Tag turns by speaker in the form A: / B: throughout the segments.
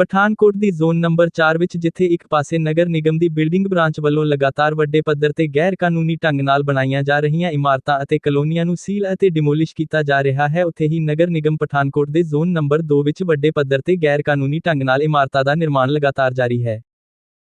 A: ਪਠਾਨਕੋਟ ਦੀ zone number 4 ਵਿੱਚ ਜਿੱਥੇ ਇੱਕ ਪਾਸੇ ਨਗਰ ਨਿਗਮ ਦੀ ਬਿਲਡਿੰਗ ਬ੍ਰਾਂਚ ਵੱਲੋਂ ਲਗਾਤਾਰ ਵੱਡੇ ਪੱਧਰ ਤੇ ਗੈਰ ਕਾਨੂੰਨੀ ਢੰਗ ਨਾਲ ਬਣਾਈਆਂ ਜਾ ਰਹੀਆਂ ਇਮਾਰਤਾਂ ਅਤੇ ਕਲੋਨੀਆਂ ਨੂੰ ਸੀਲ ਅਤੇ ਡਿਮੋਲਿਸ਼ ਕੀਤਾ ਜਾ ਰਿਹਾ ਹੈ, ਉੱਥੇ ਹੀ ਨਗਰ ਨਿਗਮ ਪਠਾਨਕੋਟ ਦੇ ਜ਼ੋਨ ਨੰਬਰ 2 ਵਿੱਚ ਵੱਡੇ ਪੱਧਰ ਤੇ ਗੈਰ ਕਾਨੂੰਨੀ ਢੰਗ ਨਾਲ ਇਮਾਰਤਾਂ ਦਾ ਨਿਰਮਾਣ ਲਗਾਤਾਰ ਜਾਰੀ ਹੈ।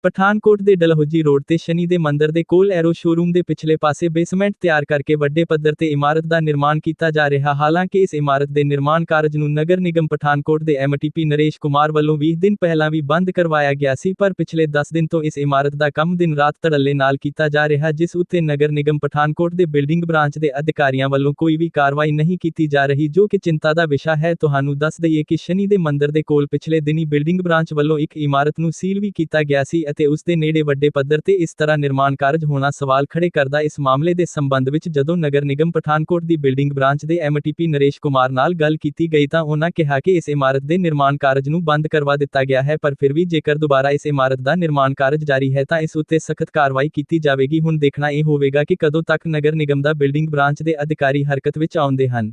A: ਪਠਾਨਕੋਟ ਦੇ ਡਲਹੌਜੀ ਰੋਡ ਤੇ ਸ਼ਨੀ ਦੇ ਮੰਦਰ ਦੇ ਕੋਲ ਐਰੋ ਸ਼ੋਰੂਮ ਦੇ ਪਿਛਲੇ ਪਾਸੇ ਬੇਸਮੈਂਟ ਤਿਆਰ ਕਰਕੇ ਵੱਡੇ ਪੱਧਰ ਤੇ ਇਮਾਰਤ ਦਾ ਨਿਰਮਾਣ ਕੀਤਾ ਜਾ ਰਿਹਾ, ਹਾਲਾਂਕਿ ਇਸ ਇਮਾਰਤ ਦੇ ਨਿਰਮਾਣ ਕਾਰਜ ਨੂੰ ਨਗਰ ਨਿਗਮ ਪਠਾਨਕੋਟ ਦੇ ਐਮਟੀਪੀ ਨਰੇਸ਼ ਕੁਮਾਰ ਵੱਲੋਂ 20 ਦਿਨ ਪਹਿਲਾਂ ਵੀ ਬੰਦ ਕਰਵਾਇਆ ਗਿਆ ਸੀ, ਪਰ ਪਿਛਲੇ 10 ਦਿਨ ਤੋਂ ਇਸ ਇਮਾਰਤ ਦਾ ਕੰਮ ਦਿਨ ਰਾਤ ਧੜੱਲੇ ਨਾਲ ਕੀਤਾ ਜਾ ਰਿਹਾ, ਜਿਸ ਉੱਤੇ ਨਗਰ ਨਿਗਮ ਪਠਾਨਕੋਟ ਦੇ ਬਿਲਡਿੰਗ ਬ੍ਰਾਂਚ ਦੇ ਅਧਿਕਾਰੀਆਂ ਵੱਲੋਂ ਕੋਈ ਵੀ ਕਾਰਵਾਈ ਨਹੀਂ ਕੀਤੀ ਜਾ ਰਹੀ, ਜੋ ਕਿ ਚਿੰਤਾ ਦਾ ਵਿਸ਼ਾ ਹੈ। ਤੁਹਾਨੂੰ ਦੱਸ ਦਈਏ ਕਿ ਸ਼ਨੀ ਦੇ ਮੰਦਰ ਦੇ ਕੋਲ ਪਿਛਲੇ ਦਿਨੀ ਬਿਲਡਿੰਗ ਬ੍ਰਾਂਚ ਵੱਲੋਂ ਇੱਕ ਇਮਾਰਤ ਨੂੰ ਸੀਲ ਵੀ ਕੀਤਾ ਗਿਆ ਸੀ ਅਤੇ ਉਸ ਦੇ ਨੇੜੇ ਵੱਡੇ ਪੱਧਰ ਤੇ ਇਸ ਤਰ੍ਹਾਂ ਨਿਰਮਾਣ ਕਾਰਜ ਹੋਣਾ ਸਵਾਲ ਖੜੇ ਕਰਦਾ ਇਸ ਮਾਮਲੇ ਦੇ ਸੰਬੰਧ ਵਿੱਚ ਜਦੋਂ ਨਗਰ ਨਿਗਮ ਪਠਾਨਕੋਟ ਦੀ ਬਿਲਡਿੰਗ ਬ੍ਰਾਂਚ ਦੇ ਐਮਟੀਪੀ ਨਰੇਸ਼ ਕੁਮਾਰ ਨਾਲ ਗੱਲ ਕੀਤੀ ਗਈ ਤਾਂ ਉਹਨਾਂ ਕਿਹਾ ਕਿ ਇਸ ਇਮਾਰਤ ਦੇ ਨਿਰਮਾਣ ਕਾਰਜ ਨੂੰ ਬੰਦ ਕਰਵਾ ਦਿੱਤਾ ਗਿਆ ਹੈ, ਪਰ ਫਿਰ ਵੀ ਜੇਕਰ ਦੁਬਾਰਾ ਇਸ ਇਮਾਰਤ ਦਾ ਨਿਰਮਾਣ ਕਾਰਜ ਜਾਰੀ ਹੈ ਤਾਂ ਇਸ ਉੱਤੇ ਸਖਤ ਕਾਰਵਾਈ ਕੀਤੀ ਜਾਵੇਗੀ। ਹੁਣ ਦੇਖਣਾ ਇਹ ਹੋਵੇਗਾ ਕਿ ਕਦੋਂ ਤੱਕ ਨਗਰ ਨਿਗਮ ਦਾ ਬਿਲਡਿੰਗ ਬ੍ਰਾਂਚ ਦੇ ਅਧਿਕਾਰੀ ਹਰਕਤ ਵਿੱਚ ਆਉਂਦੇ ਹਨ।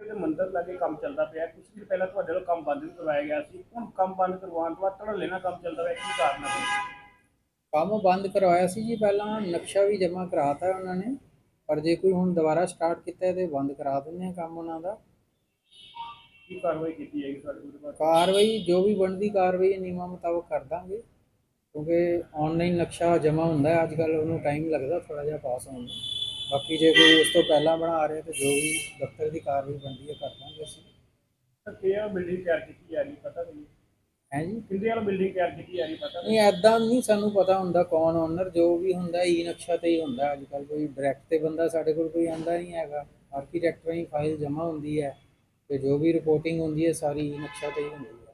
B: ਮੰਦਰ ਲਾਗੇ ਕੰਮ ਚੱਲਦਾ ਪਿਆ ਕੁਝ ਦਿਨ ਪਹਿਲਾਂ ਤੁਹਾਡੇ ਵੱਲੋਂ ਕੰਮ ਬੰਦ ਵੀ ਕਰਵਾਇਆ ਗਿਆ ਸੀ, ਹੁਣ ਕੰਮ ਬੰਦ ਕਰਵਾਉਣ ਤੋਂ ਬਾਅਦ ਧੜੱਲੇ ਨਾਲ ਕੰਮ ਚੱਲਦਾ ਪਿਆ, ਕੀ ਕਾਰਨ ਹੈ
C: ਕੰਮ ਬੰਦ ਕਰਵਾਇਆ ਸੀ ਜੀ ਪਹਿਲਾਂ ਨਕਸ਼ਾ ਵੀ ਜਮ੍ਹਾਂ ਕਰਾਤਾ ਹੈ ਉਹਨਾਂ ਨੇ ਪਰ ਜੇ ਕੋਈ ਹੁਣ ਦੁਬਾਰਾ ਸਟਾਰਟ ਕੀਤਾ ਹੈ ਤੇ ਬੰਦ ਕਰਾ ਦਿੰਦੇ ਆ ਕੰਮ ਉਹਨਾਂ ਦਾ।
B: ਕੀ ਕਾਰਵਾਈ ਕੀਤੀ ਜਾਏਗੀ ਤੁਹਾਡੇ ਕੋਲ?
C: ਕਾਰਵਾਈ ਜੋ ਵੀ ਬਣਦੀ ਕਾਰਵਾਈ ਨਿਯਮਾਂ ਮੁਤਾਬਕ ਕਰ ਦਾਂਗੇ ਕਿਉਂਕਿ ਆਨਲਾਈਨ ਨਕਸ਼ਾ ਜਮ੍ਹਾਂ ਹੁੰਦਾ ਹੈ ਅੱਜ ਕੱਲ੍ਹ ਉਹਨੂੰ ਟਾਈਮ ਲੱਗਦਾ ਥੋੜਾ ਜਿਹਾ ਪਾਸ ਹੋਣ ਨੂੰ। ਬਾਕੀ ਜੇ ਕੋਈ ਉਸ ਤੋਂ ਪਹਿਲਾਂ ਬਣਾ ਰਿਹਾ ਤੇ ਜੋ ਵੀ ਦਫ਼ਤਰ ਦੀ ਕਾਰਵਾਈ ਬਣਦੀ ਹੈ ਕਰ ਦਾਂਗੇ ਅਸੀਂ।
B: ਸਰ ਕਿਹੜਾ ਬਿਲਡਿੰਗ ਤਿਆਰ ਕੀਤੀ ਜਾ ਰਹੀ ਪਤਾ ਨਹੀਂ।
C: ਹੈ ਜੀ।
B: ਕਿੰਦੇ ਵਾਲਾ ਬਿਲਡਿੰਗ ਤਿਆਰ ਕੀਤੀ ਜਾ ਰਹੀ ਪਤਾ?
C: ਨਹੀਂ ਐਦਾਂ ਨਹੀਂ ਸਾਨੂੰ ਪਤਾ ਹੁੰਦਾ ਕੌਣ ਓਨਰ ਜੋ ਵੀ ਹੁੰਦਾ ਈ ਨਕਸ਼ਾ ਤੇ ਹੀ ਹੁੰਦਾ। ਅੱਜ ਕੱਲ ਕੋਈ ਡਾਇਰੈਕਟ ਤੇ ਬੰਦਾ ਸਾਡੇ ਕੋਲ ਕੋਈ ਆਂਦਾ ਨਹੀਂ ਹੈਗਾ। ਆਰਕੀਟੈਕਟ ਰਾਹੀਂ ਫਾਈਲ ਜਮ੍ਹਾਂ ਹੁੰਦੀ ਹੈ ਤੇ ਜੋ ਵੀ ਰਿਪੋਰਟਿੰਗ ਹੁੰਦੀ ਹੈ ਸਾਰੀ ਈ ਨਕਸ਼ਾ ਤੇ ਹੀ ਹੁੰਦੀ ਹੈ।